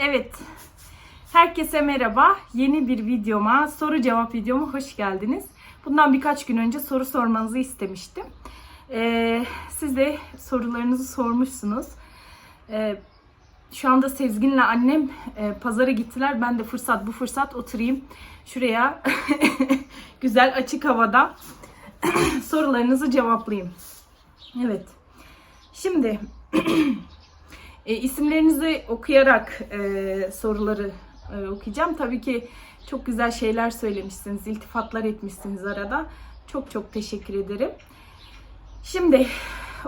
Evet. Herkese merhaba. Yeni bir videoma, soru cevap videoma hoş geldiniz. Bundan birkaç gün önce soru sormanızı istemiştim. Ee, siz de sorularınızı sormuşsunuz. Ee, şu anda Sezgin'le annem e, pazara gittiler. Ben de fırsat bu fırsat oturayım şuraya güzel açık havada sorularınızı cevaplayayım. Evet. Şimdi e, isimlerinizi okuyarak e, soruları e, okuyacağım. Tabii ki çok güzel şeyler söylemişsiniz, iltifatlar etmişsiniz arada. Çok çok teşekkür ederim. Şimdi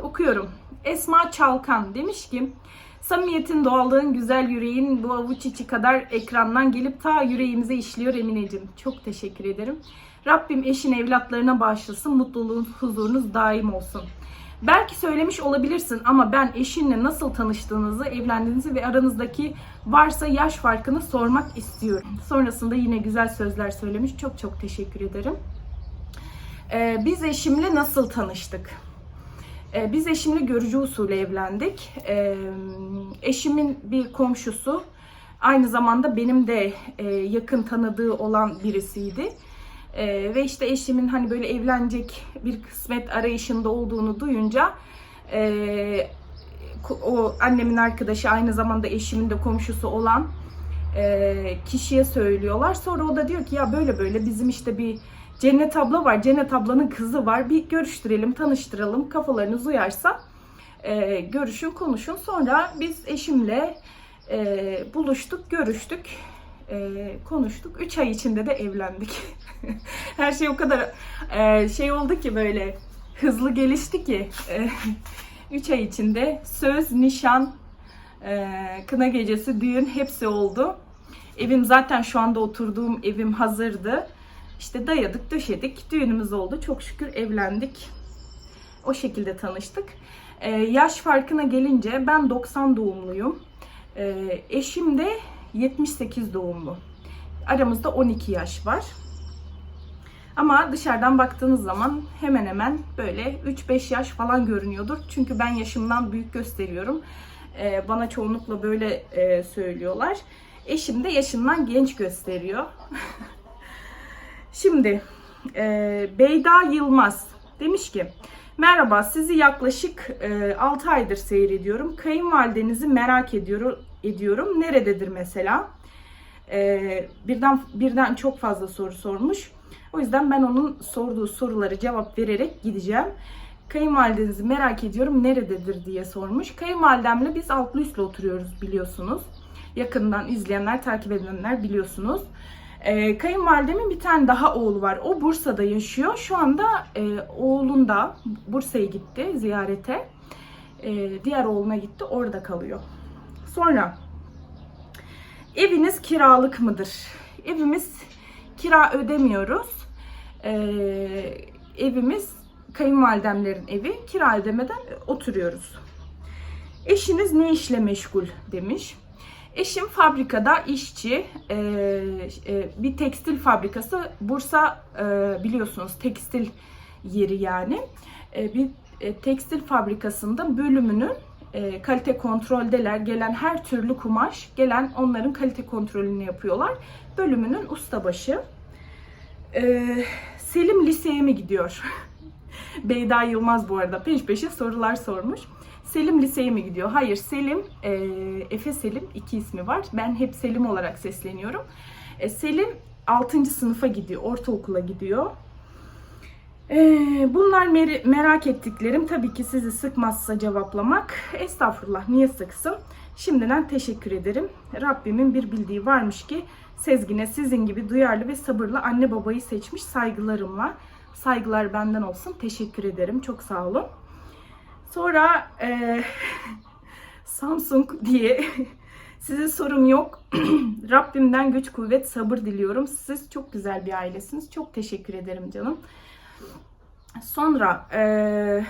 okuyorum. Esma Çalkan demiş ki Samimiyetin, doğallığın, güzel yüreğin bu avuç içi kadar ekrandan gelip ta yüreğimize işliyor Emineciğim. Çok teşekkür ederim. Rabbim eşin evlatlarına bağışlasın, mutluluğun, huzurunuz daim olsun. Belki söylemiş olabilirsin ama ben eşinle nasıl tanıştığınızı, evlendiğinizi ve aranızdaki varsa yaş farkını sormak istiyorum. Sonrasında yine güzel sözler söylemiş. Çok çok teşekkür ederim. Ee, biz eşimle nasıl tanıştık? Ee, biz eşimle görücü usulü evlendik. Ee, eşimin bir komşusu, aynı zamanda benim de e, yakın tanıdığı olan birisiydi. Ee, ve işte eşimin hani böyle evlenecek bir kısmet arayışında olduğunu duyunca e, o annemin arkadaşı aynı zamanda eşimin de komşusu olan e, kişiye söylüyorlar. Sonra o da diyor ki ya böyle böyle bizim işte bir Cennet abla var. Cennet ablanın kızı var. Bir görüştürelim, tanıştıralım. Kafalarınız uyarsa e, görüşün, konuşun. Sonra biz eşimle e, buluştuk, görüştük, e, konuştuk. 3 ay içinde de evlendik. Her şey o kadar e, şey oldu ki böyle hızlı gelişti ki. 3 ay içinde söz, nişan, e, kına gecesi, düğün hepsi oldu. Evim zaten şu anda oturduğum evim hazırdı. İşte dayadık, döşedik. Düğünümüz oldu. Çok şükür evlendik. O şekilde tanıştık. Ee, yaş farkına gelince ben 90 doğumluyum. Ee, eşim de 78 doğumlu. Aramızda 12 yaş var. Ama dışarıdan baktığınız zaman hemen hemen böyle 3-5 yaş falan görünüyordur. Çünkü ben yaşımdan büyük gösteriyorum. Ee, bana çoğunlukla böyle e, söylüyorlar. Eşim de yaşından genç gösteriyor. Şimdi e, Beyda Yılmaz demiş ki Merhaba sizi yaklaşık e, 6 aydır seyrediyorum. Kayınvalidenizi merak ediyorum. ediyorum. Nerededir mesela? E, birden birden çok fazla soru sormuş. O yüzden ben onun sorduğu soruları cevap vererek gideceğim. Kayınvalidenizi merak ediyorum nerededir diye sormuş. Kayınvalidemle biz altlı üstle oturuyoruz biliyorsunuz. Yakından izleyenler, takip edenler biliyorsunuz. Ee, kayınvalidemin bir tane daha oğlu var. O Bursa'da yaşıyor. Şu anda e, oğlun da Bursa'ya gitti ziyarete. E, diğer oğluna gitti. Orada kalıyor. Sonra eviniz kiralık mıdır? Evimiz kira ödemiyoruz. E, evimiz kayınvalidemlerin evi. Kira ödemeden oturuyoruz. Eşiniz ne işle meşgul demiş. Eşim fabrikada işçi, e, e, bir tekstil fabrikası. Bursa e, biliyorsunuz tekstil yeri yani. E, bir e, tekstil fabrikasında bölümünün e, kalite kontroldeler. Gelen her türlü kumaş, gelen onların kalite kontrolünü yapıyorlar. Bölümünün ustabaşı. E, Selim liseye mi gidiyor? Beyda Yılmaz bu arada peş peşe sorular sormuş. Selim liseye mi gidiyor? Hayır Selim, e, Efe Selim iki ismi var. Ben hep Selim olarak sesleniyorum. E, Selim 6. sınıfa gidiyor, ortaokula gidiyor. E, bunlar mer- merak ettiklerim. Tabii ki sizi sıkmazsa cevaplamak. Estağfurullah niye sıksın? Şimdiden teşekkür ederim. Rabbimin bir bildiği varmış ki Sezgin'e sizin gibi duyarlı ve sabırlı anne babayı seçmiş saygılarımla. Saygılar benden olsun. Teşekkür ederim. Çok sağ olun. Sonra e, Samsung diye size sorum yok. Rabbimden güç, kuvvet, sabır diliyorum. Siz çok güzel bir ailesiniz. Çok teşekkür ederim canım. Sonra e,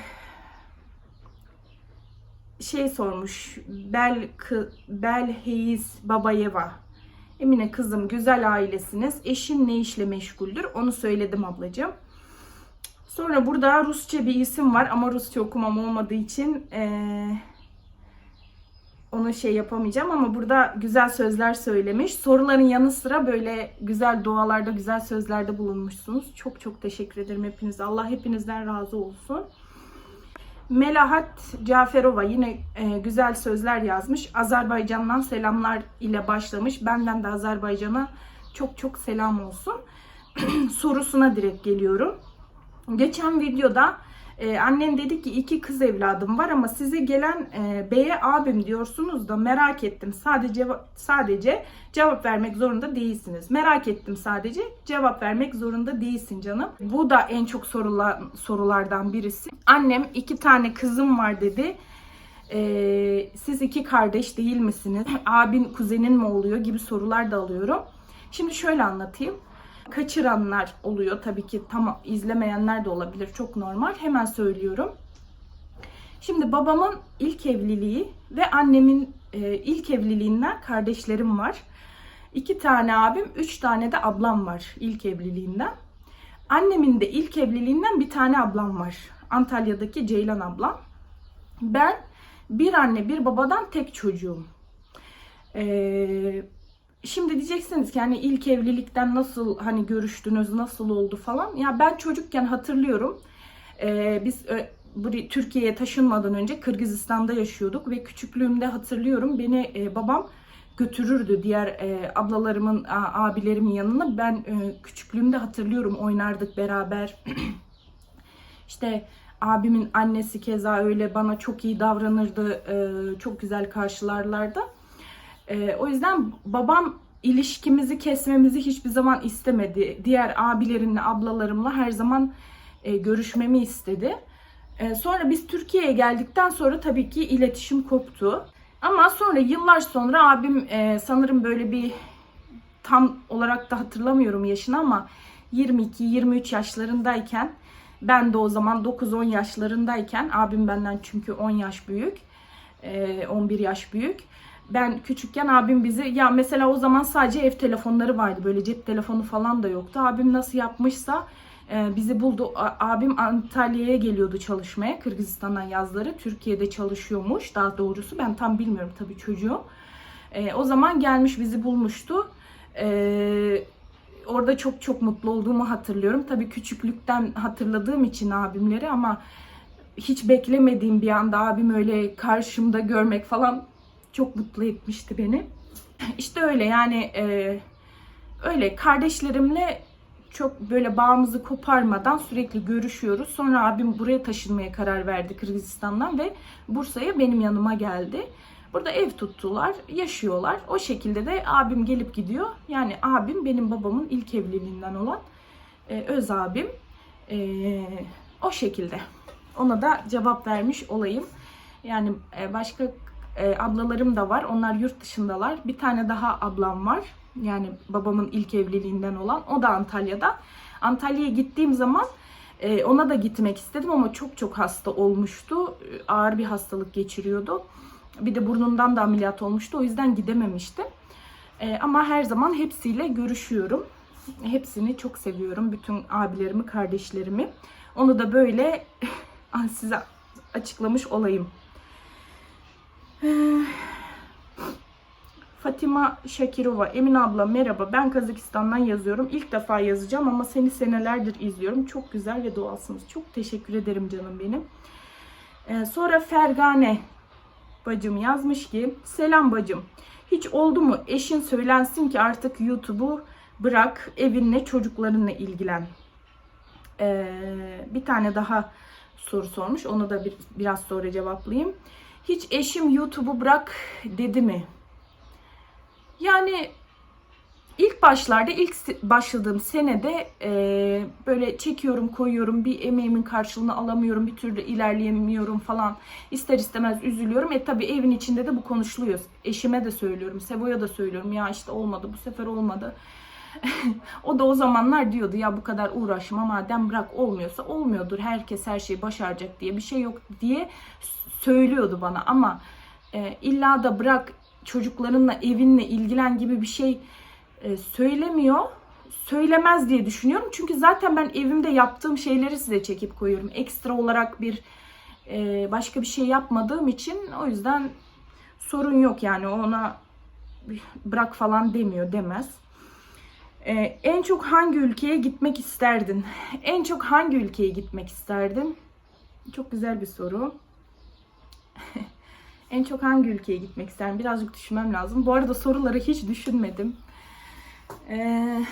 şey sormuş. Bel, Belheyiz Babayeva. Emine kızım güzel ailesiniz. Eşin ne işle meşguldür? Onu söyledim ablacığım. Sonra burada Rusça bir isim var ama Rusça okumam olmadığı için ee, onu şey yapamayacağım ama burada güzel sözler söylemiş. Soruların yanı sıra böyle güzel dualarda, güzel sözlerde bulunmuşsunuz. Çok çok teşekkür ederim hepinize. Allah hepinizden razı olsun. Melahat Caferova yine e, güzel sözler yazmış. Azerbaycan'dan selamlar ile başlamış. Benden de Azerbaycan'a çok çok selam olsun. Sorusuna direkt geliyorum. Geçen videoda e, annem dedi ki iki kız evladım var ama size gelen e, beye abim diyorsunuz da merak ettim. Sadece sadece cevap vermek zorunda değilsiniz. Merak ettim sadece cevap vermek zorunda değilsin canım. Bu da en çok sorulan sorulardan birisi. Annem iki tane kızım var dedi. E, siz iki kardeş değil misiniz? Abin kuzenin mi oluyor gibi sorular da alıyorum. Şimdi şöyle anlatayım kaçıranlar oluyor. Tabii ki tam izlemeyenler de olabilir. Çok normal. Hemen söylüyorum. Şimdi babamın ilk evliliği ve annemin e, ilk evliliğinden kardeşlerim var. İki tane abim, üç tane de ablam var ilk evliliğinden. Annemin de ilk evliliğinden bir tane ablam var. Antalya'daki Ceylan ablam. Ben bir anne bir babadan tek çocuğum. Ee, Şimdi diyeceksiniz ki hani ilk evlilikten nasıl hani görüştünüz, nasıl oldu falan. Ya ben çocukken hatırlıyorum. Ee, biz buraya Türkiye'ye taşınmadan önce Kırgızistan'da yaşıyorduk ve küçüklüğümde hatırlıyorum beni e, babam götürürdü diğer e, ablalarımın, a, abilerimin yanına. Ben e, küçüklüğümde hatırlıyorum oynardık beraber. işte abimin annesi keza öyle bana çok iyi davranırdı, e, çok güzel karşılarlardı. E, o yüzden babam ilişkimizi kesmemizi hiçbir zaman istemedi. Diğer abilerimle, ablalarımla her zaman e, görüşmemi istedi. E, sonra biz Türkiye'ye geldikten sonra tabii ki iletişim koptu. Ama sonra yıllar sonra abim e, sanırım böyle bir tam olarak da hatırlamıyorum yaşını ama 22-23 yaşlarındayken ben de o zaman 9-10 yaşlarındayken abim benden çünkü 10 yaş büyük, 11 yaş büyük ben küçükken abim bizi ya mesela o zaman sadece ev telefonları vardı böyle cep telefonu falan da yoktu. Abim nasıl yapmışsa e, bizi buldu. Abim Antalya'ya geliyordu çalışmaya Kırgızistan'dan yazları. Türkiye'de çalışıyormuş daha doğrusu ben tam bilmiyorum tabii çocuğum. E, o zaman gelmiş bizi bulmuştu. E, orada çok çok mutlu olduğumu hatırlıyorum. Tabii küçüklükten hatırladığım için abimleri ama hiç beklemediğim bir anda abim öyle karşımda görmek falan çok mutlu etmişti beni. İşte öyle yani e, öyle kardeşlerimle çok böyle bağımızı koparmadan sürekli görüşüyoruz. Sonra abim buraya taşınmaya karar verdi Kırgızistan'dan ve Bursa'ya benim yanıma geldi. Burada ev tuttular, yaşıyorlar. O şekilde de abim gelip gidiyor. Yani abim benim babamın ilk evliliğinden olan e, öz abim. E, o şekilde. Ona da cevap vermiş olayım. Yani e, başka e, ablalarım da var. Onlar yurt dışındalar. Bir tane daha ablam var. Yani babamın ilk evliliğinden olan. O da Antalya'da. Antalya'ya gittiğim zaman e, ona da gitmek istedim ama çok çok hasta olmuştu. E, ağır bir hastalık geçiriyordu. Bir de burnundan da ameliyat olmuştu. O yüzden gidememiştim. E, ama her zaman hepsiyle görüşüyorum. Hepsini çok seviyorum. Bütün abilerimi, kardeşlerimi. Onu da böyle size açıklamış olayım. Fatima Şakirova, Emin abla merhaba ben Kazakistan'dan yazıyorum. İlk defa yazacağım ama seni senelerdir izliyorum. Çok güzel ve doğalsınız. Çok teşekkür ederim canım benim. Ee, sonra Fergane bacım yazmış ki Selam bacım. Hiç oldu mu eşin söylensin ki artık YouTube'u bırak evinle çocuklarınla ilgilen. Ee, bir tane daha soru sormuş. Onu da bir, biraz sonra cevaplayayım. Hiç eşim YouTube'u bırak dedi mi? Yani ilk başlarda ilk başladığım senede e, böyle çekiyorum koyuyorum bir emeğimin karşılığını alamıyorum bir türlü ilerleyemiyorum falan ister istemez üzülüyorum. E tabi evin içinde de bu konuşuluyor. Eşime de söylüyorum Sevo'ya da söylüyorum ya işte olmadı bu sefer olmadı. o da o zamanlar diyordu ya bu kadar uğraşma madem bırak olmuyorsa olmuyordur herkes her şeyi başaracak diye bir şey yok diye söylüyordu bana ama e, illa da bırak çocuklarınla evinle ilgilen gibi bir şey e, söylemiyor. Söylemez diye düşünüyorum. Çünkü zaten ben evimde yaptığım şeyleri size çekip koyuyorum. Ekstra olarak bir e, başka bir şey yapmadığım için o yüzden sorun yok yani ona bırak falan demiyor demez. Ee, en çok hangi ülkeye gitmek isterdin? En çok hangi ülkeye gitmek isterdin? Çok güzel bir soru. en çok hangi ülkeye gitmek isterdim? Birazcık düşünmem lazım. Bu arada soruları hiç düşünmedim. Ee,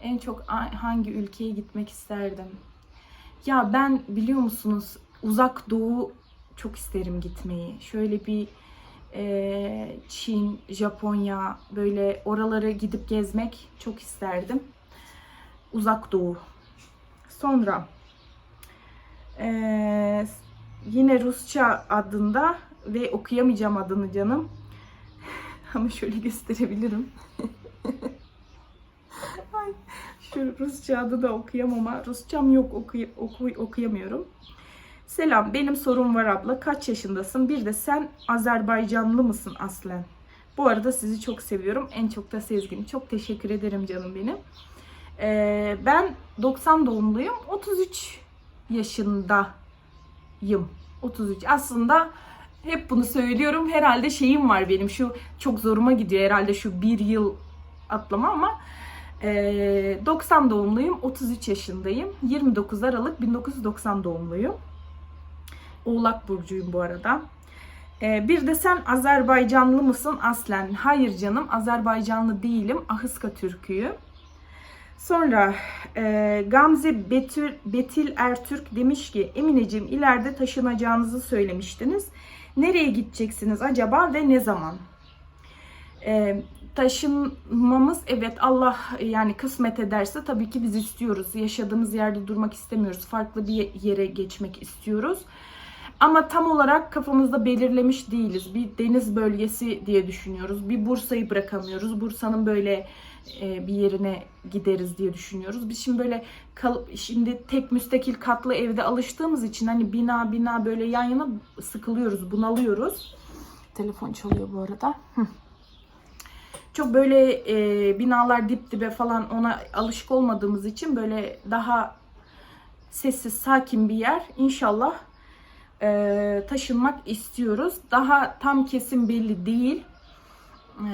en çok hangi ülkeye gitmek isterdim? Ya ben biliyor musunuz uzak doğu çok isterim gitmeyi. Şöyle bir e, Çin, Japonya böyle oraları gidip gezmek çok isterdim. Uzak doğu. Sonra e, yine Rusça adında ve okuyamayacağım adını canım. Ama şöyle gösterebilirim. Ay, şu Rusça adı da okuyamam ama Rusçam yok okuy oku- okuyamıyorum. Selam benim sorum var abla kaç yaşındasın? Bir de sen Azerbaycanlı mısın aslen? Bu arada sizi çok seviyorum. En çok da Sezgin. Çok teşekkür ederim canım benim. Ee, ben 90 doğumluyum. 33 yaşındayım. 33. Aslında hep bunu söylüyorum. Herhalde şeyim var benim. Şu çok zoruma gidiyor herhalde şu bir yıl atlama ama ee, 90 doğumluyum. 33 yaşındayım. 29 Aralık 1990 doğumluyum. Oğlak burcuyum bu arada. Ee, bir de sen Azerbaycanlı mısın aslen? Hayır canım Azerbaycanlı değilim. Ahıska Türküyüm. Sonra e, Gamze Betül, Betil Ertürk demiş ki Emineciğim ileride taşınacağınızı söylemiştiniz. Nereye gideceksiniz acaba ve ne zaman? E, taşınmamız evet Allah yani kısmet ederse tabii ki biz istiyoruz. Yaşadığımız yerde durmak istemiyoruz. Farklı bir yere geçmek istiyoruz. Ama tam olarak kafamızda belirlemiş değiliz. Bir deniz bölgesi diye düşünüyoruz. Bir Bursa'yı bırakamıyoruz. Bursa'nın böyle bir yerine gideriz diye düşünüyoruz. Biz şimdi böyle kal- şimdi tek müstakil katlı evde alıştığımız için hani bina bina böyle yan yana sıkılıyoruz, bunalıyoruz. Telefon çalıyor bu arada. Hı. Çok böyle e, binalar dip dibe falan ona alışık olmadığımız için böyle daha sessiz, sakin bir yer. İnşallah e, taşınmak istiyoruz. Daha tam kesin belli değil. E,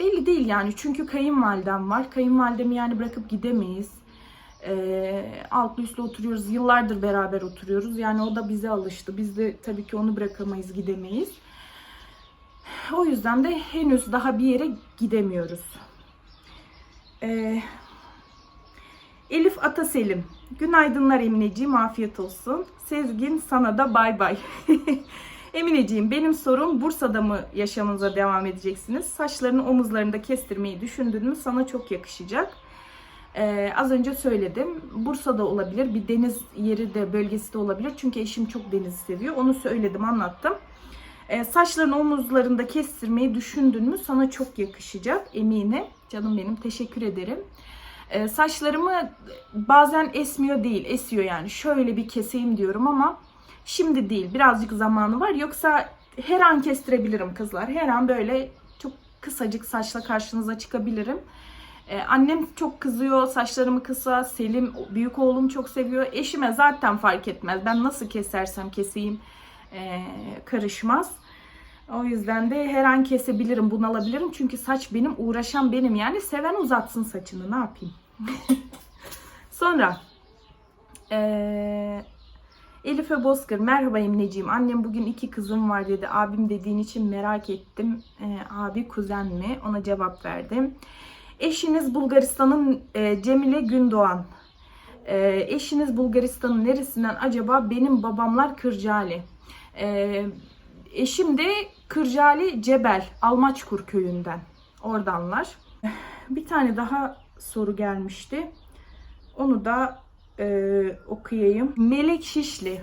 belli değil yani çünkü kayınvalidem var. Kayınvalidemi yani bırakıp gidemeyiz. E, altlı üstlü oturuyoruz. Yıllardır beraber oturuyoruz. Yani o da bize alıştı. Biz de tabii ki onu bırakamayız, gidemeyiz. O yüzden de henüz daha bir yere gidemiyoruz. Ee, Elif Ataselim. Günaydınlar Emineciğim, afiyet olsun. Sezgin sana da bay bay. Emineciğim benim sorum Bursa'da mı yaşamınıza devam edeceksiniz? Saçlarını omuzlarında kestirmeyi düşündün mü sana çok yakışacak. Ee, az önce söyledim. Bursa'da olabilir. Bir deniz yeri de bölgesi de olabilir. Çünkü eşim çok denizi seviyor. Onu söyledim, anlattım. Ee, saçlarını omuzlarında kestirmeyi düşündün mü sana çok yakışacak eminim. Canım benim teşekkür ederim. Ee, saçlarımı bazen esmiyor değil, esiyor yani. Şöyle bir keseyim diyorum ama şimdi değil. Birazcık zamanı var. Yoksa her an kestirebilirim kızlar. Her an böyle çok kısacık saçla karşınıza çıkabilirim. Ee, annem çok kızıyor saçlarımı kısa. Selim büyük oğlum çok seviyor. Eşime zaten fark etmez. Ben nasıl kesersem keseyim e, karışmaz. O yüzden de her an kesebilirim, bunalabilirim. Çünkü saç benim, uğraşan benim. Yani seven uzatsın saçını, ne yapayım? Sonra eee Elife Bozkır, merhaba Emineciğim. Annem bugün iki kızım var dedi. Abim dediğin için merak ettim. Ee, abi kuzen mi? Ona cevap verdim. Eşiniz Bulgaristan'ın e, Cemile Gündoğan. Ee, eşiniz Bulgaristan'ın neresinden acaba? Benim babamlar Kırcaali. Ee, eşim de Kırcaali Cebel, Almaçkur köyünden. Oradanlar. Bir tane daha soru gelmişti. Onu da e, okuyayım. Melek Şişli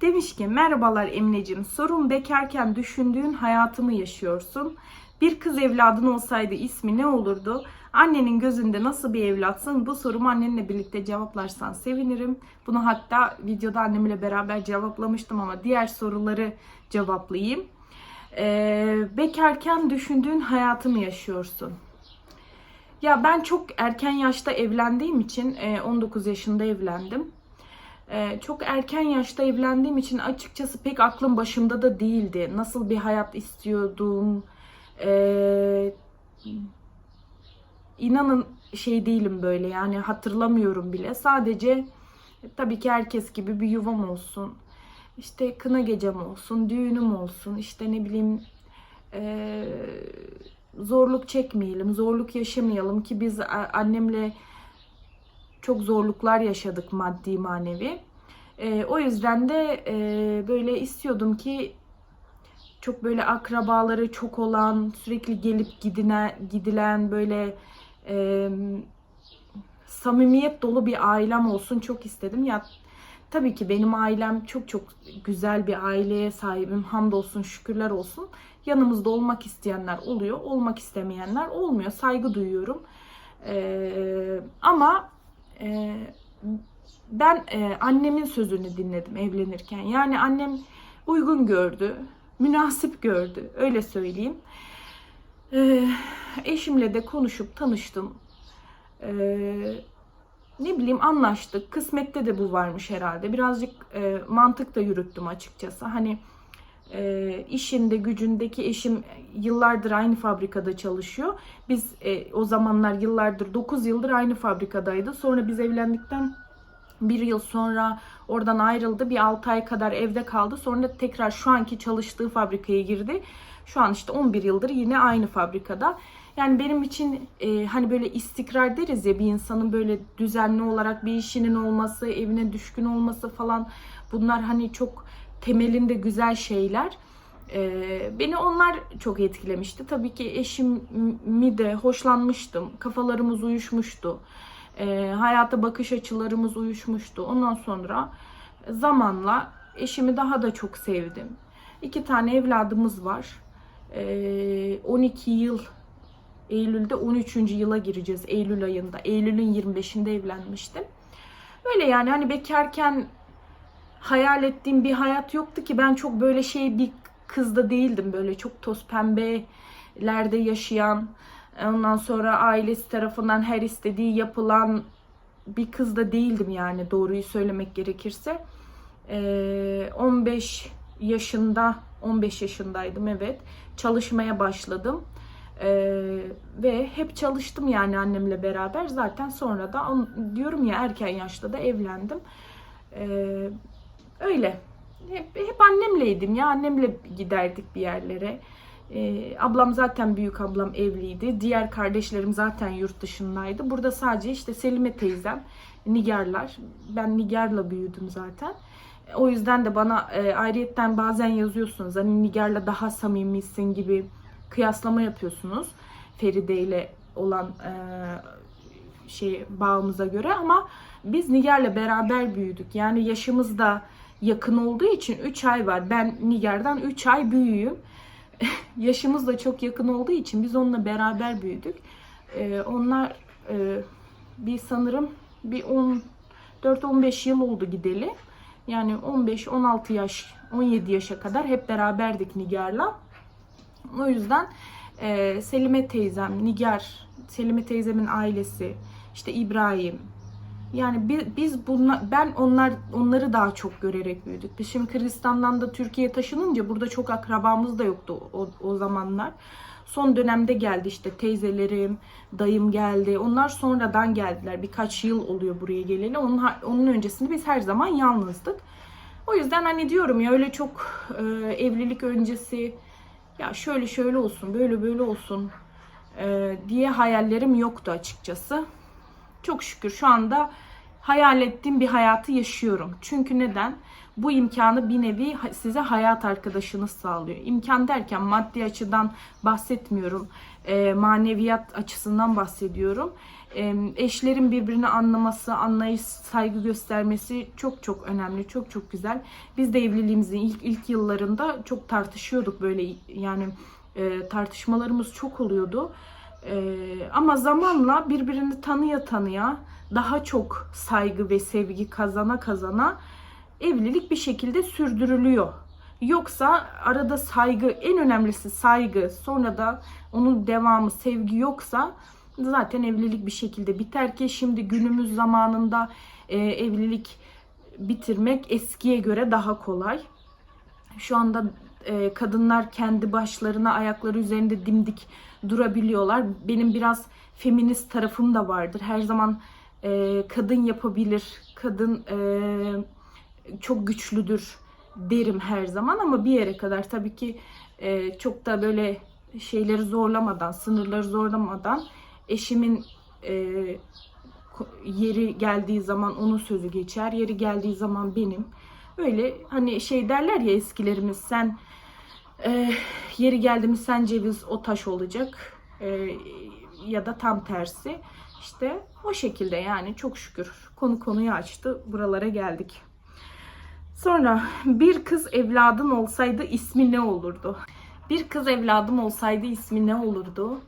demiş ki merhabalar Emineciğim sorun bekarken düşündüğün hayatımı yaşıyorsun. Bir kız evladın olsaydı ismi ne olurdu? Annenin gözünde nasıl bir evlatsın? Bu sorumu annenle birlikte cevaplarsan sevinirim. Bunu hatta videoda annemle beraber cevaplamıştım ama diğer soruları cevaplayayım. Ee, bekarken düşündüğün hayatımı yaşıyorsun. Ya ben çok erken yaşta evlendiğim için e, 19 yaşında evlendim. Ee, çok erken yaşta evlendiğim için açıkçası pek aklım başımda da değildi. Nasıl bir hayat istiyordum. Ee, inanın şey değilim böyle yani hatırlamıyorum bile. Sadece tabii ki herkes gibi bir yuvam olsun. İşte kına gecem olsun, düğünüm olsun, işte ne bileyim eee, zorluk çekmeyelim, zorluk yaşamayalım ki biz annemle çok zorluklar yaşadık maddi manevi. Eee, o yüzden de eee, böyle istiyordum ki çok böyle akrabaları çok olan, sürekli gelip gidine, gidilen böyle eee, samimiyet dolu bir ailem olsun çok istedim. Ya tabii ki benim ailem çok çok güzel bir aileye sahibim. Hamdolsun, şükürler olsun. Yanımızda olmak isteyenler oluyor, olmak istemeyenler olmuyor. Saygı duyuyorum. Eee, ama eee, ben eee, annemin sözünü dinledim evlenirken. Yani annem uygun gördü, münasip gördü. Öyle söyleyeyim. Eee, eşimle de konuşup tanıştım. Eee, ne bileyim anlaştık. Kısmette de bu varmış herhalde. Birazcık e, mantık da yürüttüm açıkçası. Hani e, işinde gücündeki eşim yıllardır aynı fabrikada çalışıyor. Biz e, o zamanlar yıllardır 9 yıldır aynı fabrikadaydı. Sonra biz evlendikten bir yıl sonra oradan ayrıldı. Bir 6 ay kadar evde kaldı. Sonra tekrar şu anki çalıştığı fabrikaya girdi. Şu an işte 11 yıldır yine aynı fabrikada. Yani benim için e, hani böyle istikrar deriz ya bir insanın böyle düzenli olarak bir işinin olması, evine düşkün olması falan bunlar hani çok temelinde güzel şeyler. E, beni onlar çok etkilemişti. Tabii ki eşimi de hoşlanmıştım. Kafalarımız uyuşmuştu. E, hayata bakış açılarımız uyuşmuştu. Ondan sonra zamanla eşimi daha da çok sevdim. İki tane evladımız var. E, 12 yıl Eylül'de 13. yıla gireceğiz. Eylül ayında. Eylül'ün 25'inde evlenmiştim. Böyle yani hani bekarken hayal ettiğim bir hayat yoktu ki ben çok böyle şey bir kız da değildim. Böyle çok toz pembelerde yaşayan ondan sonra ailesi tarafından her istediği yapılan bir kız da değildim yani doğruyu söylemek gerekirse. Ee, 15 yaşında 15 yaşındaydım evet. Çalışmaya başladım. Ee, ve hep çalıştım yani annemle beraber. Zaten sonra da diyorum ya erken yaşta da evlendim. Ee, öyle. Hep, hep annemleydim ya. Annemle giderdik bir yerlere. Ee, ablam zaten büyük ablam evliydi. Diğer kardeşlerim zaten yurt dışındaydı. Burada sadece işte Selime teyzem, Nigarlar. Ben Nigar'la büyüdüm zaten. O yüzden de bana e, ayrıyetten bazen yazıyorsunuz. Hani Nigar'la daha samimisin gibi kıyaslama yapıyorsunuz. Feride ile olan e, şey bağımıza göre ama biz Nigar'la beraber büyüdük. Yani yaşımız da yakın olduğu için 3 ay var. Ben Nigar'dan 3 ay büyüğüm. yaşımız da çok yakın olduğu için biz onunla beraber büyüdük. E, onlar e, bir sanırım bir 14-15 yıl oldu gideli. Yani 15-16 yaş, 17 yaşa kadar hep beraberdik Nigar'la. O yüzden e, Selime teyzem, Nigar, Selime teyzemin ailesi, işte İbrahim. Yani biz, bunla, ben onlar onları daha çok görerek büyüdük. Biz şimdi Kırgızistan'dan da Türkiye'ye taşınınca burada çok akrabamız da yoktu o, o zamanlar. Son dönemde geldi işte teyzelerim, dayım geldi. Onlar sonradan geldiler. Birkaç yıl oluyor buraya geleli. Onun, onun öncesinde biz her zaman yalnızdık. O yüzden hani diyorum ya öyle çok e, evlilik öncesi ya şöyle şöyle olsun, böyle böyle olsun e, diye hayallerim yoktu açıkçası. Çok şükür şu anda hayal ettiğim bir hayatı yaşıyorum. Çünkü neden? Bu imkanı bir nevi size hayat arkadaşınız sağlıyor. İmkan derken maddi açıdan bahsetmiyorum. E, maneviyat açısından bahsediyorum. E, eşlerin birbirini anlaması, anlayış, saygı göstermesi çok çok önemli, çok çok güzel. Biz de evliliğimizin ilk ilk yıllarında çok tartışıyorduk böyle yani e, tartışmalarımız çok oluyordu. E, ama zamanla birbirini tanıya tanıya daha çok saygı ve sevgi kazana kazana evlilik bir şekilde sürdürülüyor. Yoksa arada saygı, en önemlisi saygı, sonra da onun devamı sevgi yoksa zaten evlilik bir şekilde biter ki şimdi günümüz zamanında e, evlilik bitirmek eskiye göre daha kolay. Şu anda e, kadınlar kendi başlarına ayakları üzerinde dimdik durabiliyorlar. Benim biraz feminist tarafım da vardır. Her zaman e, kadın yapabilir, kadın e, çok güçlüdür derim her zaman ama bir yere kadar tabii ki e, çok da böyle şeyleri zorlamadan, sınırları zorlamadan eşimin e, yeri geldiği zaman onun sözü geçer, yeri geldiği zaman benim. Öyle hani şey derler ya eskilerimiz sen e, yeri geldi mi sen ceviz o taş olacak E, ya da tam tersi. İşte o şekilde yani çok şükür konu konuyu açtı buralara geldik. Sonra bir kız evladın olsaydı ismi ne olurdu? Bir kız evladım olsaydı ismi ne olurdu?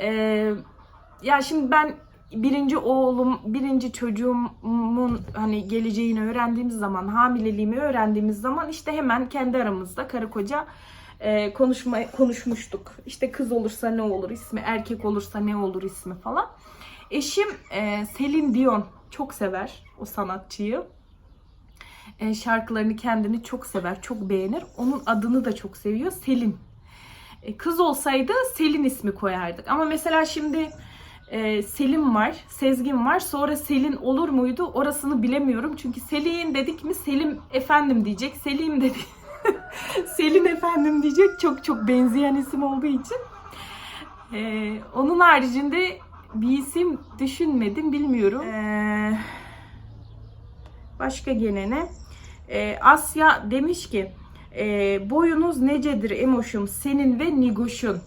Ee, ya şimdi ben birinci oğlum, birinci çocuğumun hani geleceğini öğrendiğimiz zaman, hamileliğimi öğrendiğimiz zaman işte hemen kendi aramızda karı koca e, konuşma konuşmuştuk. İşte kız olursa ne olur ismi, erkek olursa ne olur ismi falan. Eşim e, Selin Dion çok sever o sanatçıyı. E, şarkılarını kendini çok sever, çok beğenir. Onun adını da çok seviyor. Selin. E, kız olsaydı Selin ismi koyardık. Ama mesela şimdi e, Selim var, Sezgin var. Sonra Selin olur muydu? Orasını bilemiyorum. Çünkü Selin dedik mi Selim efendim diyecek. Selim dedik. Selin efendim diyecek. Çok çok benzeyen isim olduğu için. E, onun haricinde bir isim düşünmedim. Bilmiyorum. E, başka gene ne? E, Asya demiş ki e, boyunuz necedir Emoş'um senin ve Nigoş'un?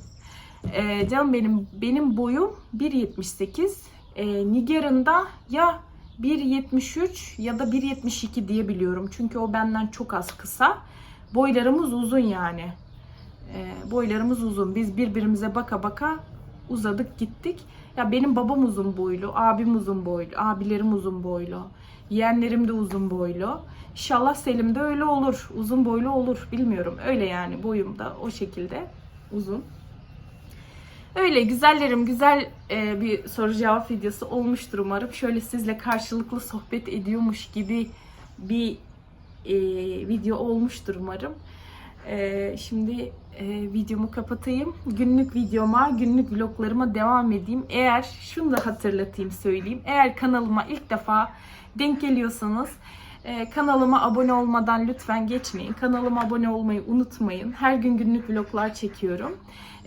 E, canım benim benim boyum 1.78. E, Nigar'ın da ya 1.73 ya da 1.72 diye biliyorum. Çünkü o benden çok az kısa. Boylarımız uzun yani. E, boylarımız uzun. Biz birbirimize baka baka uzadık gittik. Ya benim babam uzun boylu, abim uzun boylu, abilerim uzun boylu, yeğenlerim de uzun boylu. İnşallah Selim de öyle olur. Uzun boylu olur. Bilmiyorum. Öyle yani boyum da o şekilde uzun. Öyle güzellerim güzel e, bir soru cevap videosu olmuştur umarım. Şöyle sizle karşılıklı sohbet ediyormuş gibi bir e, video olmuştur umarım. E, şimdi e, videomu kapatayım. Günlük videoma, günlük vloglarıma devam edeyim. Eğer şunu da hatırlatayım söyleyeyim. Eğer kanalıma ilk defa denk geliyorsanız e, kanalıma abone olmadan lütfen geçmeyin. Kanalıma abone olmayı unutmayın. Her gün günlük vloglar çekiyorum.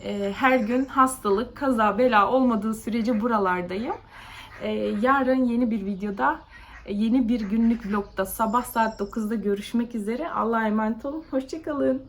E, her gün hastalık, kaza, bela olmadığı sürece buralardayım. E, yarın yeni bir videoda, yeni bir günlük vlogda sabah saat 9'da görüşmek üzere. Allah'a emanet olun. Hoşçakalın.